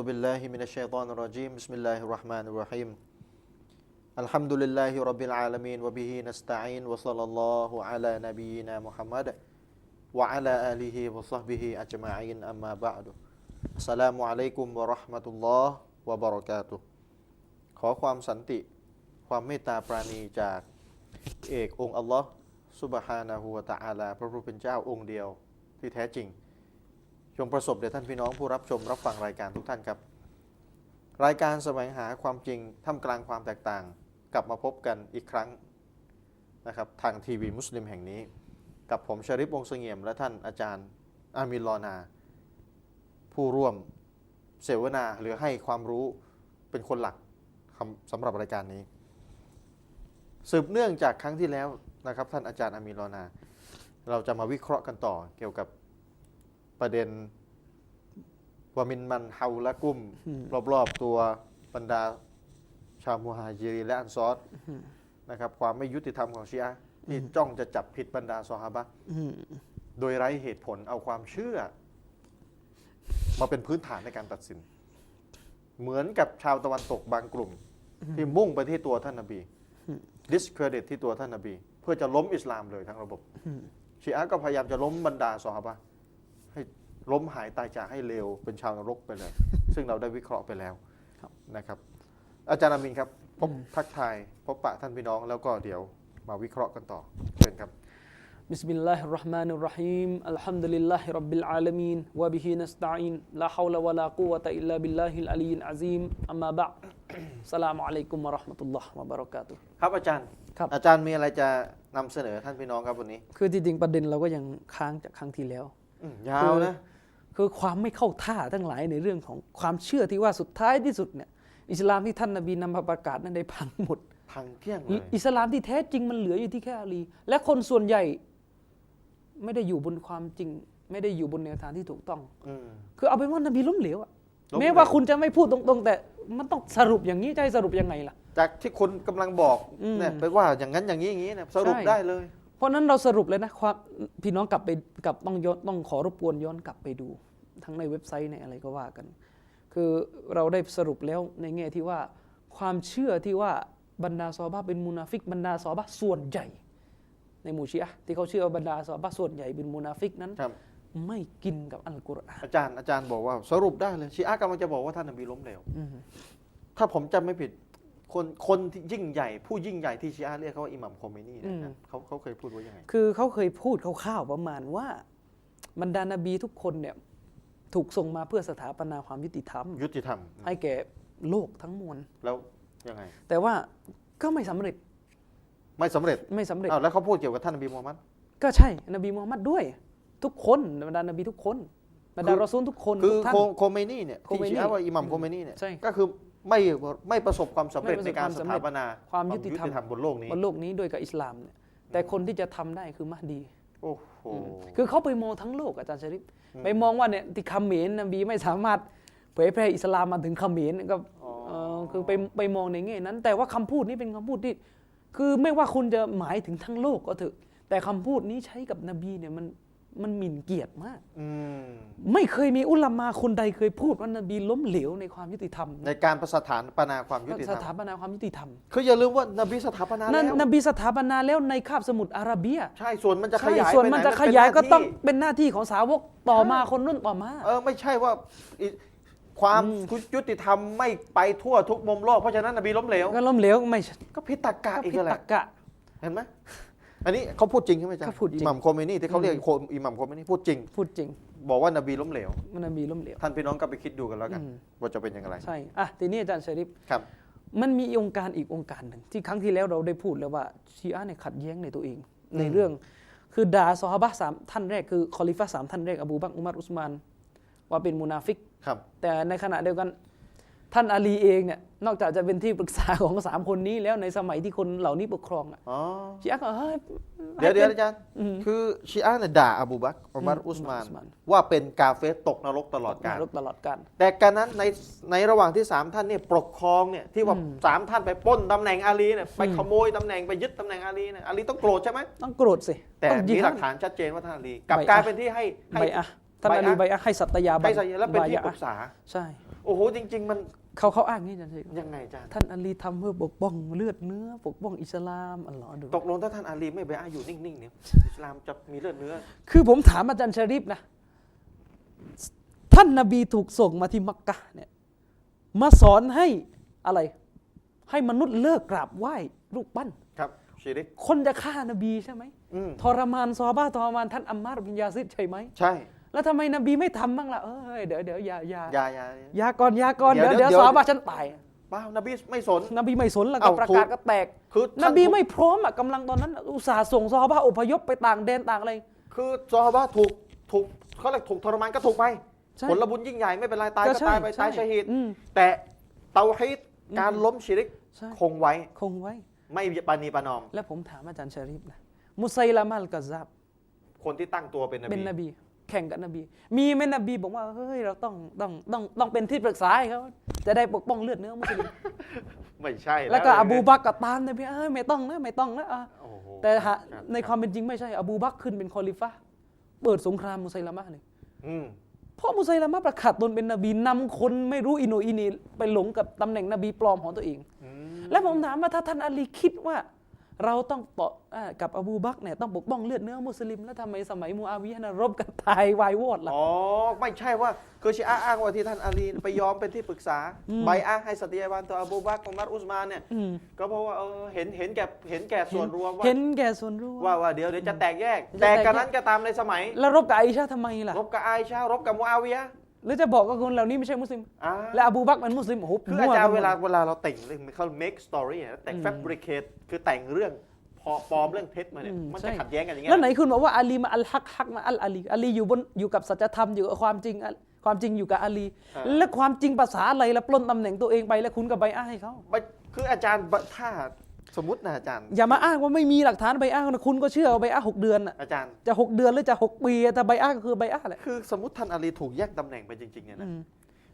بالله من الشيطان الرجيم بسم الله الرحمن الرحيم الحمد لله رب العالمين وبه نستعين وصلى الله على نبينا محمد وعلى آله وصحبه أجمعين أما بعد السلام عليكم ورحمة الله وبركاته ขอความสันติ ความเมตตาปราณีจากเอกองค์อัลลอฮ์สุบฮานะฮูวะตะอาลา พระผู้เป็นเจ้าองค์เดียวที่แท้จริง จงประสบแด่ท่านพี่น้องผู้รับชมรับฟังรายการทุกท่านครับ รายการแสวงหาความจริงท่ามกลางความแตกต่าง กลับมาพบกันอีกครั้งนะครับทางทีวีมุสลิมแห่งนี้ กับผมชริปวงเสงี่ยม และท่านอาจารย์อามินลอนา ผู้ร่วมเสวนาหรือให้ความรู้เป็นคนหลักสำหรับรายการนี้ สืบเนื่องจากครั้งที่แล้วนะครับท่านอาจารย์อามีนลอนา เราจะมาวิเคราะห์กันต่อเกี่ยวกับ ประเด็นวามินมันเฮาละกุมรอบๆตัวบรรดาชาวมูฮาจิรีนและอันซอรนะครับ ความไม่ยุติธรรมของชีอะห์ที่จ้องจะจับผิดบรรดาซอฮาบะห์อืมโดยไร้เหตุผลเอาความเชื่อ มาเป็นพื้นฐานในการตัดสิน เหมือนกับชาวตะวันตกบางกลุ่ม ที่มุ่งไปที่ตัวท่านนบี discredit ที่ตัวท่านนบี เพื่อจะล้มอิสลามเลยทั้งระบบชีอะห์ก็พยายามจะล้มบรรดาซอฮาบะห์ให้ ล้มหายตายจากให้เร็วเป็นชาวนรกไปเลย ซึ่งเราได้วิเคราะห์ไปแล้วนะครับ อาจารย์อามินครับพบทักทายพบปะท่านพี่น้องแล้วก็เดี๋ยวมาวิเคราะห์กันต่อเชิญครับ بسم الله الرحمن الرحيم الحمد لله رب العالمين وبه نستعين لا حول ولا قوة إلا بالله العلي العظيم أما بعد السلام عليكم ورحمة الله وبركاته ครับอาจารย์ครับอาจารย์มีอะไรจะนำเสนอท่านพี่น้องครับวันนี้ คือจริงๆประเด็นเราก็ยังค้างจากครั้งที่แล้วยาวนะ คือความไม่เข้าท่าทั้งหลายในเรื่องของความเชื่อที่ว่าสุดท้ายที่สุดเนี่ยอิสลามที่ท่านนบีนำมาประกาศนั้นได้พังหมด พังเที่ยงเลยอิสลามที่แท้จริงมันเหลืออยู่ที่แค่อาลี และคนส่วนใหญ่ไม่ได้อยู่บนความจริง ไม่ได้อยู่บนแนวทางที่ถูกต้องอืมคือเอาเป็นว่านบีล้มเหลวอะล้มเหลวแม้ว่าคุณจะไม่พูดตรงๆ แต่มันต้องสรุปอย่างนี้จะให้สรุปยังไงล่ะ จากที่คนกำลังบอกอืมเนี่ยไปว่าอย่างนั้นอย่างนี้อย่างนี้เนี่ยสรุปใช่ได้เลย เพราะฉะนั้นเราสรุปเลยนะความพี่น้องกลับไปกลับต้องย้อนต้องขอรบกวนย้อนกลับไปดู ทั้งในเว็บไซต์ในอะไรก็ว่ากัน คือเราได้สรุปแล้วในแง่ที่ว่าความเชื่อที่ว่าบรรดาซอฮาบะห์เป็นมุนาฟิก บรรดาซอฮาบะห์ส่วนใหญ่ ในหมู่ชีอะห์ที่เขาเชื่อว่าบรรดาซอฮาบะห์ส่วนใหญ่เป็นมุนาฟิกนั้นครับไม่กินกับอัลกุรอานอาจารย์อาจารย์บอกว่าสรุปได้เลยชีอะห์กำลังจะบอกว่าท่านนบีล้มเหลวอืมถ้าผมจำไม่ผิด คนคนที่ยิ่งใหญ่ผู้ยิ่งใหญ่ที่ชีอะห์เรียกเขาว่าอิหมัมโคเมนีเนยนะเขาเขาเคยพูดว่ายังไง คือเขาเคยพูดคร่าวๆประมาณว่าบรรดานาบีทุกคนเนี่ยถูกส่งมาเพื่อสถาปนาความยุติธรรม ยุติธรรมให้แก่โลกทั้งมวล แล้วยังไง แต่ว่าก็ไม่สำเร็จไม่สำเร็จไม่สำเร็จ อ้าวแล้วเขาพูดเกี่ยวกับท่านนบีมูฮัมมัด ก็ใช่ นบีมูฮัมมัดด้วย ทุกคนบรรดานบีทุกคนบรรดารอซูลทุกคนคือทุกท่าน โคโคเมนีเนี่ยโคที่เมนีชีอะห์ว่าอิหมัมโคเมนีเนี่ยใช่ ก็คือ ไม่ไม่ประสบความสำเร็จไม่ประสในบการความสสำเร็ถาจปนาความยุติธรรมบนโลกนี้บนโลกนี้ด้วยกับอิสลามเนี่ยแต่คนที่จะทำได้คือมหดีโอ้โหคือเขาไปมองทั้งโลกอาจารย์ชริปไปมองว่าเนี่ยที่เขมรนบีไม่สามารถเผยแพร่อิสลามมาถึงเขมรก็อ๋อเอ่อคือไปไปมองในแง่นั้น แต่ว่าคำพูดนี้เป็นคำพูดที่ คือไม่ว่าคุณจะหมายถึงทั้งโลกก็เถอะแต่คำพูดนี้ใช้กับนบีเนี่ยมัน มันหมิ่นเกียรติมาก อืมไม่เคยมีอุลามาคนใดเคยพูดว่านบีล้มเหลวในความยุติธรรมในการประสถานปนาความยุติธสรรมถาปนาความยุติธรรมคืออย่าลืมว่านบีสถาปนานั่นแล้วนบีสถาปนาแล้วในคาบสมุทรอาระเบียใช่ส่วนมันจะขใช่ยายส่วนไปไหมันจะเป็ขยายหก็ที่ต้องเป็นหน้าที่ของสาวกต่อมาคนรุ่นต่อมา เออไม่ใช่ว่าอิความยุติธรรมไม่ไปทั่วทุกมุมโลกเพราะฉะนั้นนบีล้มเหลวก็ล้มเหลวไม่ใช่ก็พิตรกะก็อีกผิดแหตรละรกะ เห็นไหม อันนี้เขาพูดจริงใช่ไหมจ๊ะเขาพูดจริง อิหมัมโคเมนีที่เขาเรียกโคอิหมัมโคเมนีพูดจริง พูดจริง บอกว่านบีล้มเหลว มันนบีล้มเหลว ท่านพี่น้องก็ไปคิดดูกันแล้วกัน อืม ว่าจะเป็นอย่างไร ใช่อะทีนี้อาจารย์ชริปครับ มันมีองค์การอีกองค์การหนึ่งที่ครั้งที่แล้วเราได้พูดแล้วว่าชีอะห์เนี่ยขัดแย้งในตัวเอง อืม ในเรื่อง คือด่าซอฮาบะห์สามท่านแรกคือคอลิฟะห์สามท่านแรกอบูบักรอุมัรอุสมานว่าเป็นมุนาฟิก ครับ แต่ในขณะเดียวกัน ท่านอาลีเองเนี่ยนอกจากจะเป็นที่ปรึกษาของสามคนนี้แล้วในสมัยที่คนเหล่านี้ปกครองอะอ๋อชีอะห์ก็เฮ้ยเดี๋ยวให้เดี๋ยวป็นอาจารย์อืมคือชีอะห์เนี่ยด่าอบูบักรอุมัรอืมอุสมานอุสมาน ว่าเป็นกาเฟสตกนรกตลอดกาลนรกตลอดกาลแต่การนั้นในในระหว่างที่สามท่านเนี่ยปกครองเนี่ยที่ว่าอืมสามท่านไปปล้นตำแหน่งอาลีเนี่ยไปอืมขโมยตำแหน่งไปยึดตำแหน่งอาลีเนี่ยอาลีต้องโกรธใช่ไหมต้องโกรธสิแต่ต้องมีหลัดกฐานชัดเจนว่าท่านอาลีกลับใบอะกลายเป็นที่ให้ให้ใบอะท่านใบอะอาลีใบอะให้สัตยาบัให้นสัญญาแล้วเป็นที่ใบปรึอะกษาใช่โอ้โหจริง ๆ มัน เขาเขาอ้างนี่อาจารย์เชริฟยังไงอาจารย์ท่านอาลีทำเพื่อปกป้องเลือดเนื้อ ปกป้องอิสลามอัลลอฮ์ดูตกลงถ้าท่านอาลีไม่ไปอาอยู่นิ่งๆเนี่ยอิสลามจะมีเลือดเนื้อ คือผมถามอาจารย์ชะริฟนะ ท่านนบีถูกส่งมาที่มักกะเนี่ยมาสอนให้อะไร ให้มนุษย์เลิกกราบไหว้รูปปั้นครับชีริกคนจะฆ่านบีใช่ไหมอืมทรมานซอฮาบ้าทรมานท่านอัมมาร์บินยาซิดใช่ไหม ใช่ แล้วทำไมนบีไม่ทำบ้างล่ะเอ้ยเดี๋ยวเดี๋ยวอย่าอย่าอยาอยาอย่าก่อนอย่าก่อนเดี๋เดี๋ยยววเดี๋เดี๋ยยววซอฮาบ้าฉันตายเปล่านบีไม่สน นบีไม่สนแล้วก็เอ้าประถูกาศกก็แตก คือนท่าบีไม่พร้อมอะกำลังตอนนั้นอุตส่าห์ส่งซอฮาบ้าอพยพไปต่างแดนต่างอะไร คือซอฮาบะถูกถูกเขาเรียกถูกทรมานก็ถูกไป ใช่ผลบุญยิ่งใหญ่ไม่เป็นไรตายก็ก็ใช่ตายไปใช่ตายชะฮีดอืมแต่เตาฮีดการล้มชิริกใช่ คงไว้คงไว้ ไม่ปานีประนอม แล้วผมถามอาจารย์ชะริฟนะมุไซลามัลกะซับคนที่ตั้งตัวเป็นนเป็นบีนบี แข่งกับนบี มีไหมนบีบอกว่าเฮ้ยเราต้องต้องต้องต้องเป็นที่ปรึกษาให้เขาจะได้ปกป้องเลือดเนื้อมุสลิมไม่ใช่แล้วก็เนี่ยอบูบักรก็ตามนบีเอ้ยไม่ต้องนะไม่ต้องนะอะโอ้โหแต่หาครับในความเป็นจริงไม่ใช่ อบูบักรขึ้นเป็นคอลิฟะห์เปิดสงครามมุไซลามะเลยอืมเพราะมุไซลามะประกาศตนเป็นนบีนำคนไม่รู้อิโหนอิเหนีไปหลงกับตำแหน่งนบีปลอมของตัวเองอืมและผมถามว่าถ้าท่านอาลีคิดว่า เราต้องปะอ่ากับอบูบักรเนี่ยต้องปกป้องเลือดเนื้อมุสลิม แล้วทำไมสมัยมูอาวิยะห์นะรบกันตายวายวอดล่ะ อ๋อ ไม่ใช่ว่าคือชีอะห์อ้างว่าที่ท่านอาลีไปยอมเป็นที่ปรึกษาอืมใบอะห์ให้สติยาบันต่ออบูบักรอุมัรอุสมานเนี่ยอืมก็เพราะว่าเออเห็นเห็นแก่เห็นแก่ส่วนรวมว่าเห็นแก่ส่วนรวมว่าว่าเดี๋ยวเดี๋ยวจะแตกแยกจะแต่แตกแยกกันนั้นก็ตามในสมัย แล้วรบกับไอชาทำไมล่ะรบกับไอชารบกับมูอาวิยะ ห์หรือจะบอกว่าคนเหล่านี้ไม่ใช่มุสลิม อ่า และอบูบักรเป็นมุสลิมโอ้โหคืออาจารย์มั่เวกันหมดลาเวลาเราแต่งเรื่องเขา make story อะแต่ง fabricate คือแต่งเรื่องพอปลอมเรื่องเท็จมาเนี่ยอืมมันใช่ จะขัดแย้งกันอย่างเงี้ยแล้วไหนคุณบอกว่าอาลีมาอัลฮักฮักมาอัลอาลีอาลีอยู่บนอยู่กับสัจธรรมอยู่กับความจริงอะความจริงอยู่กับอาลี และความจริงภาษาอะไรแล้วปล้นตำแหน่งตัวเองไปแล้วคุณกับใบอ้าให้เขาไม่คืออาจารย์ถ้า สมมตินะอาจารย์ อย่ามาอ้างว่าไม่มีหลักฐานใบอ้านะคุณก็เชื่อว่าใบอ้าหกเดือนน่ะอาจารย์ จะหกเดือนหรือจะหกปีแต่ใบอ้าก็คือใบอ้าแหละ คือสมมติท่านอาลีถูกแย่งตำแหน่งไปจริงๆเนี่ยอืนะม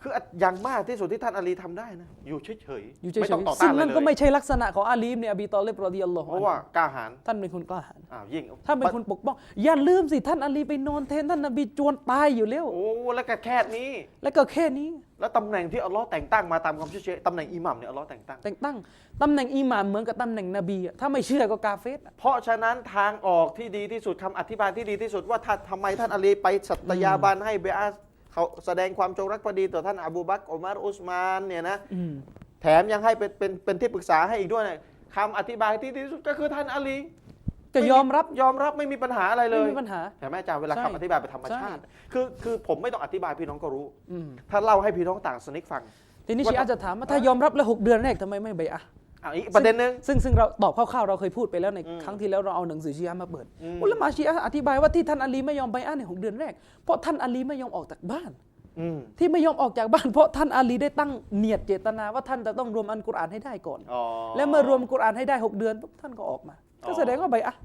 คืออย่างมากที่สุดที่ท่านอาลีทำได้นะ อยู่เฉยอยู่เฉๆไม่ต้องยต่อๆซึ่ต้างนเลยนั่นก็ไม่ใช่ลักษณะของอาลีมเนี่ยอบีตอเลบรอดิยัลลอฮุเพอันราะฮุว่ากล้าหาญท่านเป็นคนกล้าหาญอ้าวยิ่งท่านเป็นคนปกป้อง อย่าลืมสิท่านอาลีไปนอนแทนท่านนบีจวนตายอยู่แล้ว โอ้แล้วก็แค่นี้ แล้วก็แค่นี้ แล้วตำแหน่งที่อัลลอฮ์แต่งตั้งมาตามความเชื่อตำแหน่งอิหมัมเนี่ยอัลลอฮ์แต่งตั้ง แต่งตั้งตำแหน่งอิหม่ามเหมือนกับตำแหน่งนบีอะถ้าไม่เชื่อก็กาเฟสอะ เพราะฉะนั้นทางออกที่ดีที่สุดคำอธิบายที่ดีที่สุดว่าถ้าทำไมท่านอาลีไปสัตยาบันให้เบอา เขาแสดงความจงรักภักดีต่อท่านอบูบักรอุมัรอุสมานเนี่ยนะอืมแถมยังให้เป็นเป็นเป็นที่ปรึกษาให้อีกด้วยเนี่ยคำอธิบายที่ดีที่สุดก็คือท่านอาลีก็ยอมรับยอมรับไม่มีปัญหาอะไรเลไม่ยมีปัญหาเห็นไหมอาจารย์เวลาใช่คำอธิบายเป็นธรรมชาติ คือคือผมไม่ต้องอธิบายพี่น้องก็รู้อืมถ้าเล่าให้พี่น้องต่างสนิกฟังทีนี้ว่าชีอาจจะถามว่าถ้ายอมรับแล้วหกเดือนแรกทำไมไม่ใบอะห์ อะอีกประเด็นหนึ่ง ซึ่งซึ่งเราตอบคร่าวๆเราเคยพูดไปแล้วในอืมครั้งที่แล้วเราเอาหนังสือชีอะห์มาเปิดอืม อุลามะชีอะห์อธิบายว่าที่ท่านอาลีไม่ยอมใบอะห์ในหกเดือนแรก เพราะท่านอาลีไม่ยอมออกจากบ้าน อืมที่ไม่ยอมออกจากบ้านเพราะท่านอาลีได้ตั้งเนียดเจตนาว่าท่านจะต้องรวมอันกุรอานให้ได้ก่อน อ๋อ และเมื่อรวมกุรอานให้ได้หกเดือนปุ๊บท่านก็ออกมา ก็แสดงว่าใบอะห์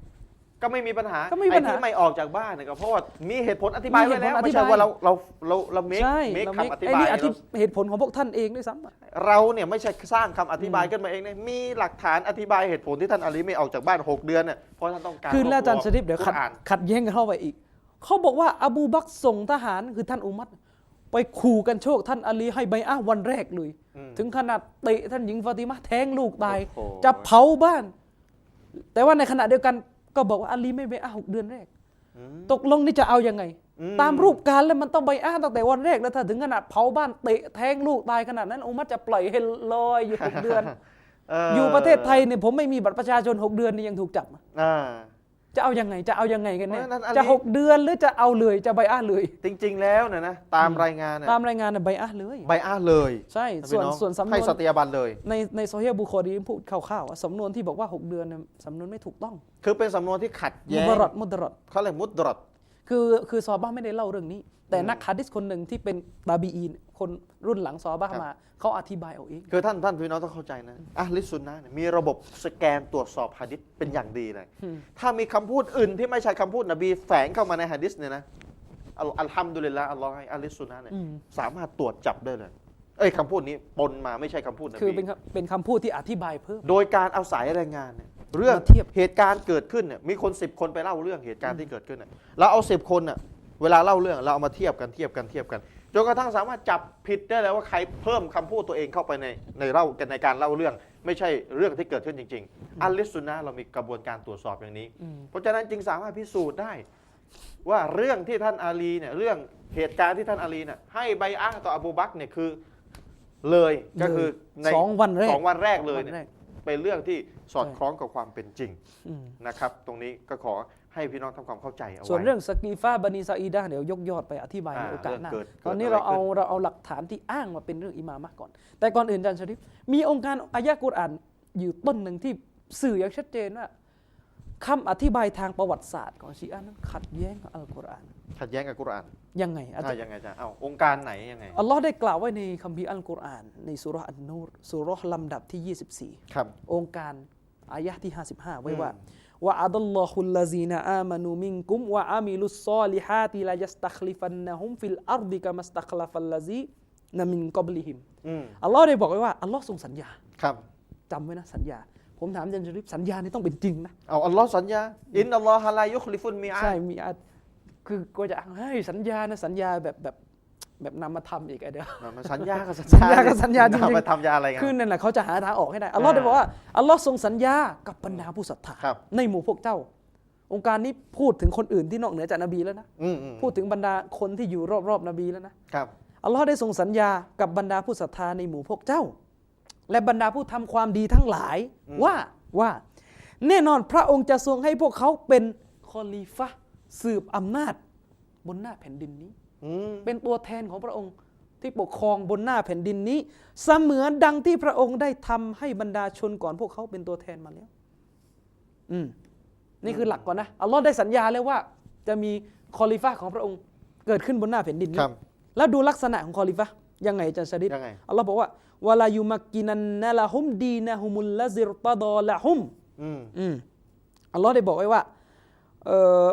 ก็ไม่มีปัญหาก็ไม่มีปัญหาอ้ที่ไม่ออกจากบ้านเนี่ยก็เพราะว่ามีเหตุผลอธิบายไว้แล้วมีเหตุผลอธิไม่ใช่บายว่าเราเราเราเราเมคใช่เมคเราคำอธิไอ้บายนี่อธิเราเหตุผลของพวกท่านเองด้วยซ้ำอะ เราเนี่ยไม่ใช่สร้างคำอธิบายขึ้นมาเองเนี่ยมีหลักฐานอธิบายเหตุผลที่ท่านอาลีไม่ออกจากบ้าน 6 เดือนเนี่ยเพราะท่านต้องการคือแล้วอาจารย์ชริฟเดี๋ยวขัดกุรอาน ขัดแย้งกันเข้าไปอีก เขาบอกว่าอบูบักรส่งทหารคือท่านอุมัรไปขู่กันโชคท่านอาลีให้ใบอะห์วันแรกเลย อืมถึงขนาดเตะท่านหญิงฟาติมาแท้งลูกตาย โอ้โห จะเผาบ้าน แต่ว่าในขณะเดียวกัน ก็บอกว่าอาลีไม่ใบอะห์หกเดือนแรกอืมตกลงนี่จะเอายังไงอืมตามรูปการแล้วมันต้องใบอะห์ตั้งแต่วันแรกแล้วถ้าถึงขนาดเผาบ้านเตะแท้งลูกตายขนาดนั้นอุมัรจะปล่อยให้ลอยอยู่หกเดือนเอยู่ประเทศไทยเนี่ยผมไม่มีบัตรประชาชนหกเดือนนี่ยังถูกจับอ่า จะเอายังไงจะเอายังไงกันเนี่ยเพราะฉะนั้นอันนี้ จะหกเดือนหรือจะเอาเลยจะใบอะห์เลย จริง ๆ แล้วเนี่ยนะตามรายงานเนี่ยตามรายงานน่ะใบอะห์เลย ใบอ้าเลยใช่นะส่วนพี่องส่วนสำนให้วนสติยาบันเลย ในในโซเฮียบุคอรีพูดคร่าวๆว่าสำนวนที่บอกว่า6เดือนเนี่ยสำนวนไม่ถูกต้องคือเป็นสำนวนที่ขัดมุแย้งดรอดมุดรอดเขาเรียกมุดรอด คือคือซอบ้าไม่ได้เล่าเรื่องนี้ แต่นักฮะดิษคนหนึ่งที่เป็นตาบีอีนคนรุ่นหลังซอบ้าครับมา เขาอธิบายเอาเองคือท่านท่านพี่น้องต้องเข้าใจนะอะลิสซุนนะห์เนี่ยมีระบบสแกนตรวจสอบหะดิษเป็นอย่างดีเลยอืมถ้ามีคำพูดอื่นที่ไม่ใช่คำพูดนบีแฝงเข้ามาในหะดิษเนี่ยนะอัลอัลฮัมดุลิลละอัลลอฮ์ให้อะลิสซุนนะห์เนี่ยอืมสามารถตรวจจับได้เลยเอ้ยคำพูดนี้ปนมาไม่ใช่คำพูดนคือบีเป็นคำเป็นคำพูดที่อธิบายเพิ่ม โดยการเอาสายรายงานเนี่ย เรื่องมาเทียบเหตุการณ์เกิดขึ้นเนี่ยมีคนสิบคนไปเล่าเรื่องเหตุการณ์ที่เกิดขึ้นเนี่ยเราเอาสิบคนเนี่ยเวลาเล่าเรื่องเราเอามาเทียบกันเทียบกันเทียบกันจนกระทั่งสามารถจับผิดได้แล้วว่าใครเพิ่มคำพูดตัวเองเข้าไปในในเล่าในการเล่าเรื่อง ไม่ใช่เรื่องที่เกิดขึ้นจริง ๆอัลลิสซุนนะห์เรามีกระบวนการตรวจสอบอย่างนี้อืมเพราะฉะนั้นจึงสามารถพิสูจน์ได้ ว่าเรื่องที่ท่านอาลีเนี่ยเรื่องเหตุการณ์ที่ท่านอาลีเนี่ยให้ใบอะห์ต่ออบูบักรเนี่ยคือเลยก็คือในสองวันแรกสองวันแรกเลยสองเนี่ยวันแรก เป็นเรื่องที่สอดใช่คล้องกับความเป็นจริงอืมนะครับ ตรงนี้ก็ขอให้พี่น้องทำความเข้าใจเอาไว้ส่วนเรื่องสกีฟ้าบันีซาอีดาเดี๋ยวยกยอดไปอธิบายในอ่าโอกาสหน้าเรื่องเกิดตอนนี้เกิดเราอะไรเอาขึ้นเราเอาหลักฐานที่อ้างมาเป็นเรื่องอิหมามะห์ก่อน แต่ก่อนอื่นอาจารย์ชริฟมีองค์การอายะห์กุรอานอยู่ต้นหนึ่งที่สื่ออย่างชัดเจนว่าคำอธิบายทางประวัติศาสตร์ของชีอะห์นั้นขัดแย้งกับอัลกุรอาน ขัดแย้งกับกุรอานยังไงอาจาอ่ารย์ยังไงจ๊ะเอาองค์การไหนยังไงอัลลอฮ์ได้กล่าวไว้ในคัมภีร์อัลกุรอาน ในสุราะห์อันนูรสุราะห์ลำดับที่ 24 ครับ องค์การอายะห์ที่ 55 ไว้อืมว่าว่าอัลลอฮุลลาซีนอามานูมิงกุมวะอามิลุสซอลิฮาติลายัสตัคลิฟันนะฮุมฟิลอาร์ดิกามัสตัคลาฟัลลาซีนามินกอบลิฮิมอืมอัลลอฮ์ได้บอกไว้ว่าอัลลอฮ์ทรงสัญญาครับจำไว้นะสัญญาผมถามอาจันชริฟสัญญานี่ต้องเป็นจริงนะเอาอัลลอฮ์สัญญาอินนัลลอฮะลายุคลิฟุนมีอาใช่มีอา คือก็จะเฮ้ยสัญญานะสัญญาแบบแบบแบบนำมาทำอีกไอเดียวมันสัญญากับสัญสัญญากับสัญญาจริงๆเอไปทำยาอะไรกันคือนั่นแหละเขาจะหาทางออกให้ได้อัลลอฮ์อ่าได้บอกว่าอัลลอฮ์ทรงสัญญากับบรรดาผู้ศรัทธาครับในหมู่พวกเจ้า องค์การนี้พูดถึงคนอื่นที่นอกเหนือจากนบีแล้วนะอืมอืมพูดถึงบรรดาคนที่อยู่รอบๆนบีแล้วนะครับอัลลอฮ์ได้ทรงสัญญากับบรรดาผู้ศรัทธาในหมู่พวกเจ้า และบรรดาผู้ทำความดีทั้งหลายอืมว่าว่า แน่นอนพระองค์จะทรงให้พวกเขาเป็นคอลีฟะห์ สืบอำนาจบนหน้าแผ่นดินนี้อืมเป็นตัวแทนของพระองค์ที่ปกครองบนหน้าแผ่นดินนี้ เสมือนดังที่พระองค์ได้ทำให้บรรดาชนก่อนพวกเขาเป็นตัวแทนมาแล้ว อืมนี่คือหลักก่อนนะอัลลอฮ์ได้สัญญาแล้วว่า จะมีคอลิฟะห์ของพระองค์เกิดขึ้นบนหน้าแผ่นดินคนี้รับแล้วดูลักษณะของคอลิฟะห์ยังไงอาจารย์ชดิดยังไงอัลลอฮ์บอกว่าวะลายุมักกินันนะละฮุมดีนะฮุมุลละซิรตะดอละฮุมอืมอืมอัลลอฮ์ได้บอกไว้ว่าเอ่อ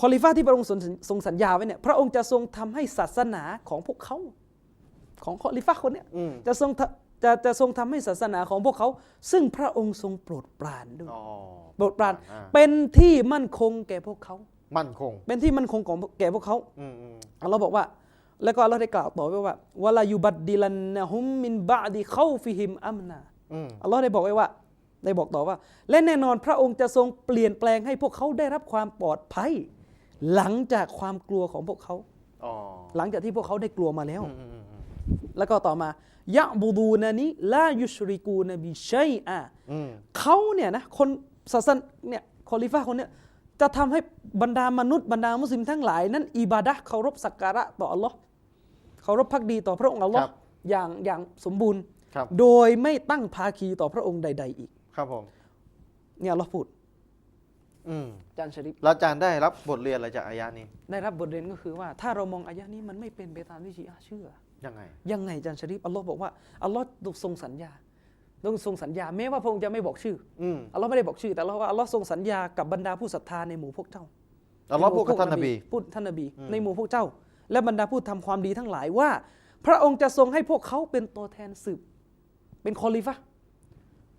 คอลิฟะห์ที่พระองค์ทรงทรงสัญญาไว้เนี่ยพระองค์จะทรงทำให้ศาสนาของพวกเขา ของคอลิฟะห์คนเนี้ยอืมจะทรงทำจะจะทรงทำให้ศาสนาของพวกเขา ซึ่งพระองค์ทรงโปรดปรานด้วยอ๋อโปรดปรานอ่าเป็นที่มั่นคงแก่พวกเขา มั่นคง เป็นที่มั่นคงของแก่พวกเขาอืมอืมอัลลอฮ์บอกว่า แล้วก็อัลลอฮ์ได้กล่าวต่อไว้ว่าวะลายุบัดดิลันนะฮุมมินบะดิเข้าฟิฮิมอัมนาอืมอัลลอฮ์ได้บอกไว้ว่า ได้บอกต่อว่า และแน่นอนพระองค์จะทรงเปลี่ยนแปลงให้พวกเขาได้รับความปลอดภัย หลังจากความกลัวของพวกเขาอ๋อหลังจากที่พวกเขาได้กลัวมาแล้วอืมอืมอืมแล้วก็ต่อมายะบูดูนานี้ลายุชริกูนบิชัยอาอืมเขาเนี่ยนะคนศาสนาเนี่ยคอลิฟะห์คนเนี้ยจะทำให้บรรดามนุษย์บรรดามุสลิมทั้งหลาย นั้นอิบาดะห์เคารพสักการะต่ออัลลอฮ์เคารพพักดีต่อพระองค์อัลลอฮ์อย่างอย่างสมบูรณ์ครับโดยไม่ตั้งภาคีต่อพระองค์ใด ๆ อีก ครับผมเนี่ยอัลลอฮ์พูด อืมอาจารย์ชริฟแล้วอาจารย์ได้รับบทเรียนอะไรจากอายะนี้ ได้รับบทเรียนก็คือว่า ถ้าเรามองอายะนี้มันไม่เป็นไปตามที่ชีอะห์เชื่อ ยังไง ยังไงอาจารย์ชริฟอัลลอฮ์บอกว่าอัลลอฮ์ทรงสัญญาต้องทรงสัญญาแม้ว่าพระองค์จะไม่บอกชื่ออืมอัลลอฮ์ไม่ได้บอกชื่อ แต่อัลลอฮ์ว่าอัลลอฮ์ทรงสัญญากับบรรดาผู้ศรัทธาในหมู่พวกเจ้าอัลลอฮ์พูดกับท่านนบีพูดท่านนบีอืมในหมู่พวกเจ้า และบรรดาผู้ทำความดีทั้งหลายว่า พระองค์จะทรงให้พวกเขาเป็นตัวแทนสืบ เป็นคอลิฟะห์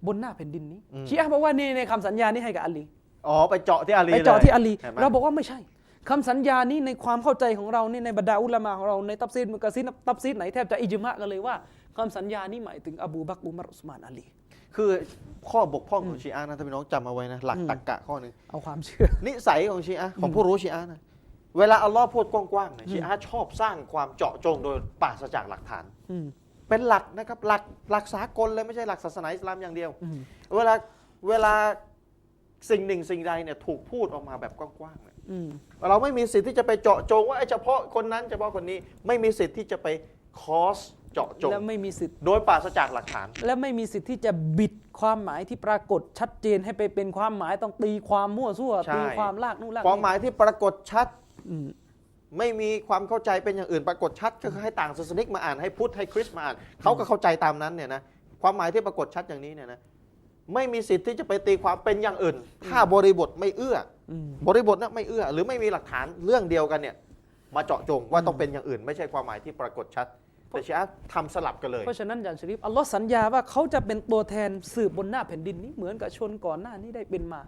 บนหน้าแผ่นดินนี้ชีอะห์บอกว่านี่ในคำสัญญานี้ให้กับอาลี อ๋อไปเจาะที่อาลีไปเจาะลยที่อาลี ห็นไหม เราบอกว่าไม่ใช่คำสัญญานี้ในความเข้าใจของเรานี่ในบรรดาอุลามะของเราในตับซีดมุกะซีดตับซีดไหนแทบจะอิจมะกันเลยว่าคำสัญญานี้หมายถึงอบูบักรอุมัรอุสมานอาลี คือข้อบกพร่องของชีอะห์นะท่านพี่น้องจำเอาไว้นะ หลักอืม ตรรกะข้อหนึ่งเอาความเชื่อ นิสัยของชีอะห์ของผู้รู้ชีอะห์นะเวลาอัลลอฮ์พูดกว้างๆเนี่ยชีอะห์ชอบสร้างความเจาะจงโดยปราศจากหลักฐาน อืมเป็นหลักนะครับหลักหลักสากลเลยไม่ใช่หลักศาสนาอิสลามอย่างเดียว อืม เวลาเวลา สิ่งหนึ่งสิ่งใดเนี่ยถูกพูดออกมาแบบกว้างๆเนี่ยอืมเราไม่มีสิทธิ์ที่จะไปเจาะจงว่าไอ้เฉพาะคนนั้นเฉพาะคนนี้ไม่มีสิทธิ์ที่จะไปคอสเจาะจง และไม่มีสิทธิ์ โดยปราศจากหลักฐาน และไม่มีสิทธิ์ที่จะบิดความหมายที่ปรากฏชัดเจนให้ไปเป็นความหมายต้องตีความมั่วซั่วใช่ ตีความลากนู่นลากความหนี่มายที่ปรากฏชัดอืมไม่มีความเข้าใจเป็นอย่างอื่นปรากฏชัด ก็คือให้ต่างศาสนิกมาอ่านให้พุทธให้คริสต์มาอ่านเขาก็เข้าใจตามนั้นเนี่ยนะความหมายที่ปรากฏชัดอย่างนี้เนี่ยนะ ไม่มีสิทธิ์ที่จะไปตีความเป็นอย่างอื่น ถ้าบริบทไม่เอื้ออืมบริบทนั้นไม่เอื้อ หรือไม่มีหลักฐานเรื่องเดียวกันเนี่ย มาเจาะจงว่าต้องเป็นอย่างอื่น ไม่ใช่ความหมายที่ปรากฏชัดแต่ชีอะห์ทำสลับกันเลย เพราะฉะนั้นอาจารย์ชริฟอัลลอฮ์สัญญาว่าเขาจะเป็นตัวแทนสืบบนหน้าแผ่นดินนี้เหมือนกับชนก่อนหน้านี้ได้เป็นมา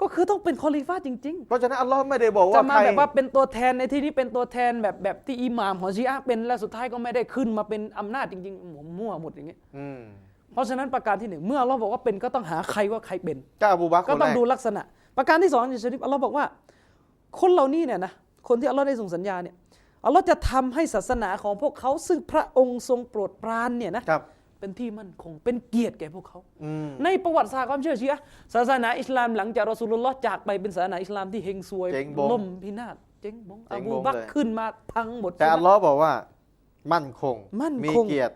ก็คือต้องเป็นคอลิฟ้าจริงเพราะฉะนั้นอัลลอฮ์ไม่ได้บอกๆจะว่ามาใครแบบว่าเป็นตัวแทนในที่นี้เป็นตัวแทนแบบแบบที่อิหม่ามของชีอะห์เป็นแล้วสุดท้ายก็ไม่ได้ขึ้นมาเป็นอำนาจจริงๆหมมั่วหมดอย่างเงี้ยอืมเพ ราะฉะนั้นประการที่หนึ่งเมื่ออัลลอฮ์บอกว่าเป็นก็ต้องหาใครว่าใครเป็นก็อบูบักรก็คนต้องแรกดูลักษณะ ประการที่สองในชริฟอัลลอฮ์บอกว่า คนเหล่านี้เนี่ยนะคนที่อัลลอฮ์ได้ส่งสัญญาเนี่ยอัลลอฮ์จะทำให้ศาสนาของพวกเขาซึ่งพระองค์ทรงโปรดปรานเนี่ยนะครับเป็นที่มั่นคงเป็นเกียรติแก่พวกเขาอืมในประวัติศาสตร์ความเชื่อชีอะห์ศาสนาอิสลามหลังจากรอสูลุลลอฮ์จากไปเป็นศาสนาอิสลามที่เฮงซวยเจ๊งบงล่มพินาศเจ๊งบงเจ๊องบงบูบักรเลยขึ้นมาพังหมดแต่ใช่ไหมอัลลอฮ์บอกว่า มั่นคงมั่นมีคงเกียรติ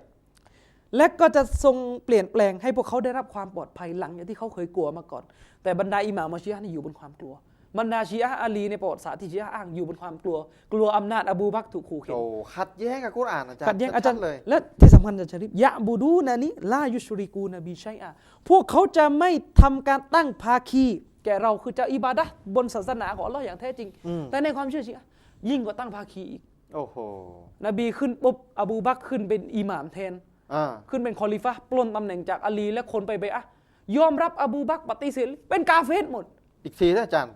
และก็จะทรงเปลี่ยนแปลงให้พวกเขาได้รับความปลอดภัยหลังจากที่เขาเคยกลัวมาก่อน แต่บรรดาอิหม่ามมาชีอะห์นี่อยู่บนความกลัว บรรดาชีอะห์อาลีในประวัติศาสตร์ที่ชีอะห์อ้างอยู่บนความกลัว กลัวอำนาจอบูบักรถูกขู่เข็นโอ้ขัดแย้งกับกุรอานอาจารย์ขัดแย้งอาจารย์ชัดๆเลยและที่สำคัญอาจารย์ชริฟยะบูดูนะนี้ลายุชริกูนบีชัยอะพวกเขาจะไม่ทำการตั้งภาคี แก่เราคือจะอิบาดะห์บนศาสนาของอัลลอฮ์อย่างแท้จริงอืมแต่ในความเชื่อชีอะห์ยิ่งกว่าตั้งภาคีอีกโอ้โหนบีขึ้นปุ๊บอบูบักรขึ้นเป็นอิหม่ามแทนอ่า ขึ้นเป็นคอลิฟะห์ปล้นตำแหน่งจากอาลีและคนไปเบอะห์ยอมรับอบูบักรปฏิเสธเป็นกาเฟรหมด อีกทีนะอาจารย์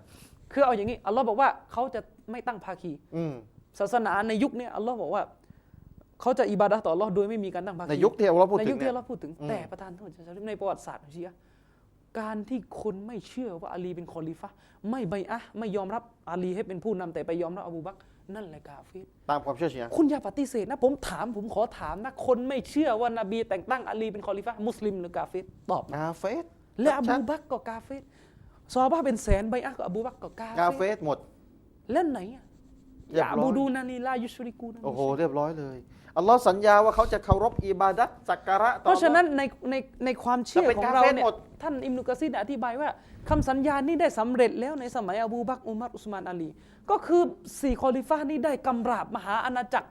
คือเอาอย่างนี้อัลลอฮ์บอกว่าเขาจะไม่ตั้งภาคีอืมศาสนาในยุคเนี้ยอัลลอฮ์บอกว่า เขาจะอิบาดะห์ต่ออัลลอฮ์โดยไม่มีการตั้งภาคีในยุคที่อัลลอฮ์พูดในถึยุงคเนี่ที่ยเราพูดถึงอืมแต่ประธานโทษในประวัติศาสตร์ของชีอะห์การที่คนไม่เชื่อว่าอาลีเป็นคอลิฟะห์ไม่ใบอะห์ไม่ยอมรับอาลีให้เป็นผู้นำแต่ไปยอมรับอบูบักร นั่นแหละกาเฟรตามความเชื่อชีอะห์คุณอย่าปฏิเสธนะผมถามผมขอถามนะ คนไม่เชื่อว่านบีแต่งตั้งอาลีเป็นคอลิฟะห์มุสลิมหรือกาเฟรตอบกาเฟสและอชับูดบักรก็กาเฟรซอฮาบะห์เป็นแสนใบอะห์ก็อบูบักรก็กาๆกาเฟเฟรสหมดแล้วไหนอะเรียบยาร้อยบูดูนานีลายุชริกูนะโอ้โหเรียบร้อยเลยอัลลอฮ์สัญญาว่าเขาจะเคารพอิบาดัตสักการะต่อเพราะฉะนั้นในในในความเชื่อจะเป็นของเรากาเฟรเนี่ยหมด ท่านอิมนุกะซีดอธิบายว่าคำสัญญานี้ได้สำเร็จแล้วในสมัยอบูบักรอุมัรอุสมานอาลี ก็คือสี่คอลิฟะห์นี้ได้กำราบมหาอาณาจักร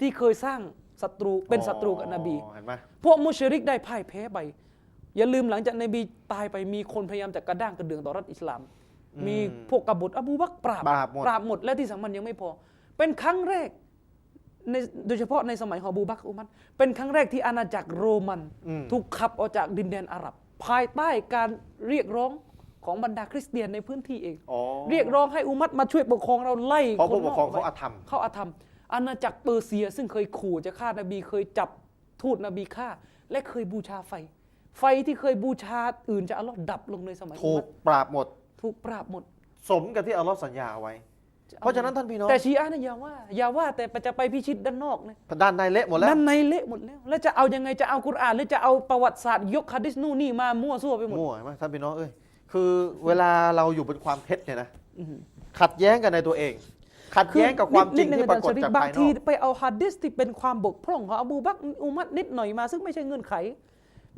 ที่เคยสร้างศัตรูเป็นศัตรูกับนบีอ๋อเห็นไหมพวกมุชริกได้พ่ายแพ้ไป อย่าลืมหลังจากนบีตายไปมีคนพยายามจะกระด้างกระเดืองต่อรัฐอิสลาม มีพวกกบฏอบูบักรปราบปราบหมดปราบหมดและที่สำคัญยังไม่พอ เป็นครั้งแรกในโดยเฉพาะในสมัยของอบูบักรอุมัรเป็นครั้งแรกที่อาณาจักรโรมันอืมถูกขับออกจากดินแดนอาหรับ ภายใต้การเรียกร้องของบรรดาคริสเตียนในพื้นที่เอง อ๋อเรียกร้องให้อุมัรมาช่วยปกครองเราไล่เพราะคผู้นปนกครองไปเขาอาธรรม เขาอาธรรมอาณาจักรเปอร์เซียซึ่งเคยขู่จะฆ่านบีเคยจับทูตนบีฆ่า และเคยบูชาไฟ ไฟที่เคยบูชาอื่นจะอัลลอฮ์ดับลงในสมัยถูอุกมัรปราบหมด ถูกปราบหมด สมกับที่อัลลอฮ์สัญญาเอาไว้ เพราะฉะนั้นท่านพี่น้องแต่ชีอะห์นะอย่าว่า อย่าว่าแต่จะไปพิชิตด้านนอกนะด้านในเละหมดแล้วด้านในเละหมดแล้ว แล้วจะเอายังไงจะเอากุรอานหรือจะเอาประวัติศาสตร์ยกฮะดิษนู่นนี่มามั่วซั่วไปหมดมั่วใช่ไหมท่านพี่น้องเอ้ยคือเวลาเราอยู่บนความเท็จเนี่ยนะขัดแย้งกันในตัวเอง ขัดแย้งกับความจริงนิดที่ปรากฏนิดหนึ่งจากบางภายนทีอกไปเอาฮะดิษที่เป็นความบกพร่องของอบูบักรอุมัดนิดหน่อยมา ซึ่งไม่ใช่เงื่อนไข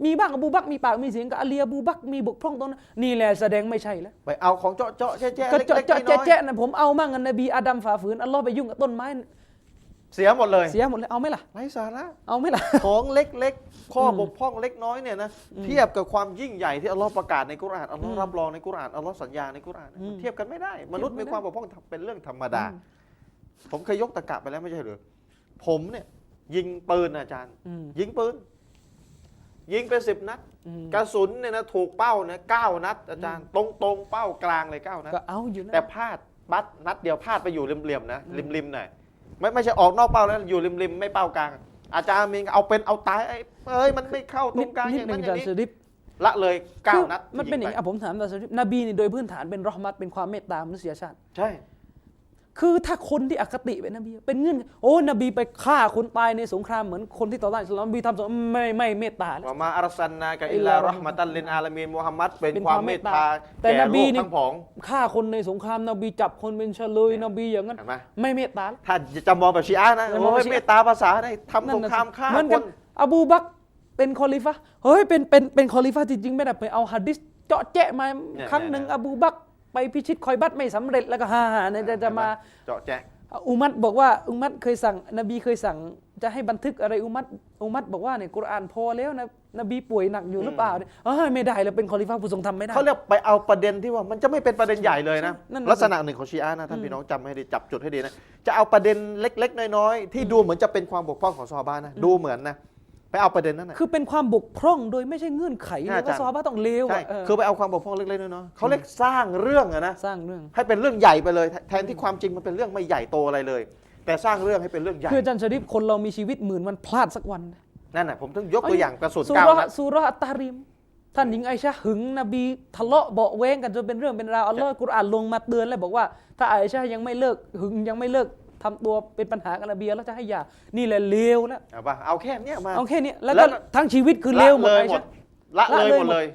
มีบ้างอบูบักรมีปากมีเสียงกับอาลีอบูบักรมีบกพร่องตรงนั้นนี่แหละแสดงไม่ใช่แล้วไปเอาของเจาะเจาะแจ๊ะแจ๊ะก็เล็กเจาะเล็กเจาะน้อยแจ๊ะๆนะผมเอามั่งกันนบีอาดัมฝ่าฝืนอัลลอฮ์ไปยุ่งกับต้นไม้ๆเสียหมดเลยเสียหมดเลยเอาไหมล่ะไร้สาระเอาไหมล่ะ ของเล็กๆ ข้อบกพร่องเล็กน้อยเนี่ยนะเทียบกับความยิ่งใหญ่ที่อัลลอฮ์ประกาศในกุรอานอัลลอฮ์รับรองในกุรอานอัลลอฮ์สัญญาในกุรอานอืมเทียบกันไม่ได้ มนุษย์เทียบไม่มีได้ความบกพร่องเป็นเรื่องธรรมดา ผมเคยยกตะกะไปแล้วไม่ใช่หรือผมเนี่ยยิงปืนนะอาจารย์อืมยิงปืน ยิงไปสิบนัดอืมกระสุนเนี่ยนะถูกเป้าเนี่ยเก้านัด อาจารย์ตรงตรงๆเป้ากลางเลยเก้านัดก็เอาอยู่นะแต่พลาดบัดนัดเดียวพลาดไปอยู่ริมๆนะริมๆหน่อยไม่ไม่ใช่ออกนอกเป้าแล้วอยู่ริมๆไม่เป้ากลาง อาจารย์มีเอาเป็นเอาตายไอ้เอ้ยมันไม่เข้าตรงกลางนิอดย่างหนั้นึ่นงอย่าจางรนี้สริปละเลยเก้าคือนัดมันเป็นอย่างนี้นี้อะผมถามจารย์สริปนบีนี่โดยพื้นฐานเป็นรอห์มัตเป็นความเมตตามนุษยชาติใช่ คือถ้าคนที่อคติเป็นนบีเป็นเงื่อนโอ้นบีไปฆ่าคนตายในสงครามเหมือนคนที่ต่อต้านอิสลามนบีทำสงครามไม่ไม่เมตตาแล้วว่ามาอัลซันนากะอิลลารอห์มะตัลลินอาลามีนมุฮัมมัดเป็นเป็นความความเมเมตตตาตาแต่แก่นโลบีกนี่ทั้งผองฆ่าคนในสงครามนบีจับคนเป็นเฉลยนบีอย่างนั้นเห็นไหมไม่เมตตาถ้าจะมองแบบชีอะห์นะจะมองโอ้แบบยชีอะห์เมตตาภาษาได้ทำสงครามฆ่าเหมือนคกันนอบูบักรเป็นคอลิฟะห์เฮ้ยเป็นเป็นเป็นคอลิฟะห์จริงๆไม่ได้ไปเอาฮะดิษเจาะแจะมาเนี่ยครั้งหนึ่งเนี่ยอบูบักร ไปพิชิตคอยบัตไม่สำเร็จแล้วก็ฮ่าฮ่าเนี่ยจะจะมาเจาะแจ๊ะอุมัดบอกว่าอุมัดเคยสั่ง นบีเคยสั่ง จะให้บันทึกอะไรอุมัดอุมัดบอกว่าเนี่ยกุรอานพอแล้วนะนบีป่วยหนักอยู่หรือเปล่าเนี่ยเอ้ยไม่ได้แล้วเป็นคอลิฟะห์ผู้ทรงธรรมไม่ได้เขาเรียกไปเอาประเด็นที่ว่ามันจะไม่เป็นประเด็นใหญ่เลยนะนั่นน่ะลักษณะหนึ่งของชีอะห์นะท่านพี่น้องจำให้ดีจับจุดให้ดีนะจะเอาประเด็นเล็ก ๆ น้อยๆที่ดูเหมือนจะเป็นความบกพร่องของซอฮาบ้านนะดูเหมือนนะ ไปเอาประเด็นนั้นนะคือเป็นความบกพร่องโดยไม่ใช่เงื่อนไขใช่เลยอาจารย์ว่าซอฮาบะห์ต้องเลวใช่อะเออคือไปเอาความบกพร่องเล็กๆน้อยๆเขาเรียกสร้างเรื่องอะนะสร้างเรื่องให้เป็นเรื่องใหญ่ไปเลย แทนที่ความจริงมันเป็นเรื่องไม่ใหญ่โตอะไรเลย แต่สร้างเรื่องให้เป็นเรื่องใหญ่คืออาจารย์ชริฟคนเรามีชีวิตหมื่นวันพลาดสักวันนั่นน่ะผมถึงยกตัวอย่างกระสุนสุเก้าเราะนัดห์สุเราะห์อัตตาริมท่านหญิงไอชะห์หึงนบีทะเลาะเบาะแว้งกันจนเป็นเรื่องเป็นราวอัลลอฮ์กุรอานลงมาเตือนเลยบอกว่า ถ้าไอชะห์ยังไม่เลิกหึงยังไม่เลิก ทำตัวเป็นปัญหากับนบีแล้วจะให้หย่านี่แหละเลวแล้วเอาป่ะเอาแค่เนี้ยมาเอาแค่นี้แล้วแล้ก็วทั้งชีวิตคือเลวหมดละเลยไอหมชะดห์ละเลยละเลยหมดเลย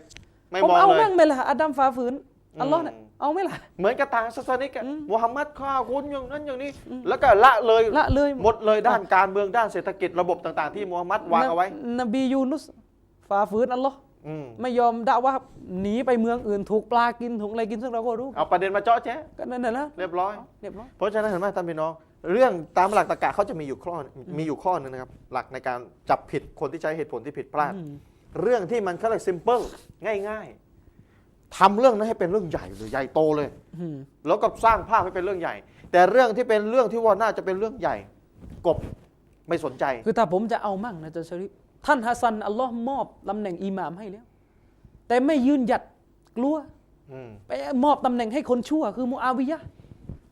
ไม่ผมมองเอาเลยแม่งไปละอาดัมฝ่าฝืนอัลลอฮ์เนี่ยอืมเอาไหม่ล่ะเหมือนกับทางศาสนิกอะอืมมุฮัมมัดฆ่าคุณอย่างนั้นอย่างนี้ แล้วก็ละเลยละเลยหมดเลยด้านการเมืองด้านเศรษฐกิจระบบต่าง ๆ ที่มุฮัมมัดวางเอาไว้ นบียูนุสฝ่าฝืนอัลลอฮ์อืมไม่ยอมด่าว่าหนีไปเมืองอื่นถูกปลากินถูกอะไรกินซึ่งเราก็รู้ เอาประเด็นมาเจาะแจ๊ะก็นั่นแหละนะเรียบร้อยเรียบร้อยเพราะฉะนั้นเห็นไหมท่านพี่น้อง เรื่องตามหลักตรรกะเขาจะมีอยู่ข้อมีอยู่ข้อหนึงนะครับ หลักในการจับผิดคนที่ใช้เหตุผลที่ผิดพลาดอืมเรื่องที่มันเขาเรียก simple ง่ายๆทำเรื่องนั้นให้เป็นเรื่องใหญ่เลยใหญ่โตเลยอืมแล้วก็สร้างภาพให้เป็นเรื่องใหญ่ แต่เรื่องที่เป็นเรื่องที่ว่าน่าจะเป็นเรื่องใหญ่ กบไม่สนใจ คือถ้าผมจะเอามั่งนะอาจารย์ชริฟท่านฮัสซันอัลลอฮ์มอบตำแหน่งอิหม่ามให้แล้ว แต่ไม่ยืนหยัดกลัวอืมไปมอบตำแหน่งให้คนชั่ว คือมูอาวิยะห์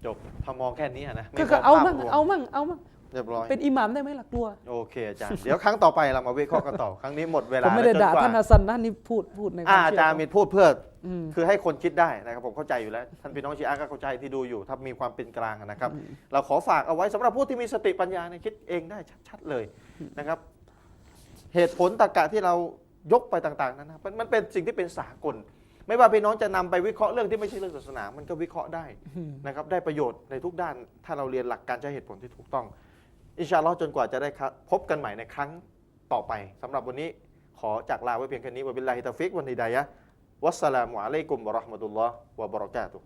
จบถ้ามองแค่นี้นะไม่ก็มคือองเอาภพมั่งรวเอามั่งเอามั่งเรียบร้อยเป็นอิหม่ามได้ไหมล่ะกลัว โอเคอาจารย์ เดี๋ยวครั้งต่อไปเรามาวิเคราะห์กันต่อ ครั้งนี้หมดเวผลามไม่ได้แล้วจด่ากว่ท่านฮัสซันนะนี่พูดพูดในควาอ่ามอาเชื่อจารย์มีพูดเพื่อ อืม คือให้คนคิดได้นะครับผมเข้าใจอยู่แล้วท่านพี่น้องชีอะห์ก็เข้าใจที่ดูอยู่ ถ้ามีความเป็นกลางนะครับ เราขอฝากเอาไว้สำหรับผู้ที่มีสติปัญญาเนี่ยคิดเองได้ชัดๆเลยนะครับ เหตุผลตรรกะที่เรายกไปต่างๆนั้นนะมันมันเป็นสิ่งที่เป็นสากล ไม่ว่าพี่น้องจะนำไปวิเคราะห์เรื่องที่ไม่ใช่เรื่องศาสนา มันก็วิเคราะห์ได้นะครับได้ประโยชน์ในทุกด้าน ถ้าเราเรียนหลักการใช้เหตุผลที่ถูกต้อง อินชาอัลลอฮ์จนกว่าจะได้ครับพบกันใหม่ในครั้งต่อไปสำหรับวันนี้ขอจากลาไว้เพียงแค่นี้วะบิลลาฮิตาฟิกวันฮิดายะฮ์วัสสลามุอะลัยกุมวะเราะห์มะตุลลอฮ์วะบะเราะกาตุฮ์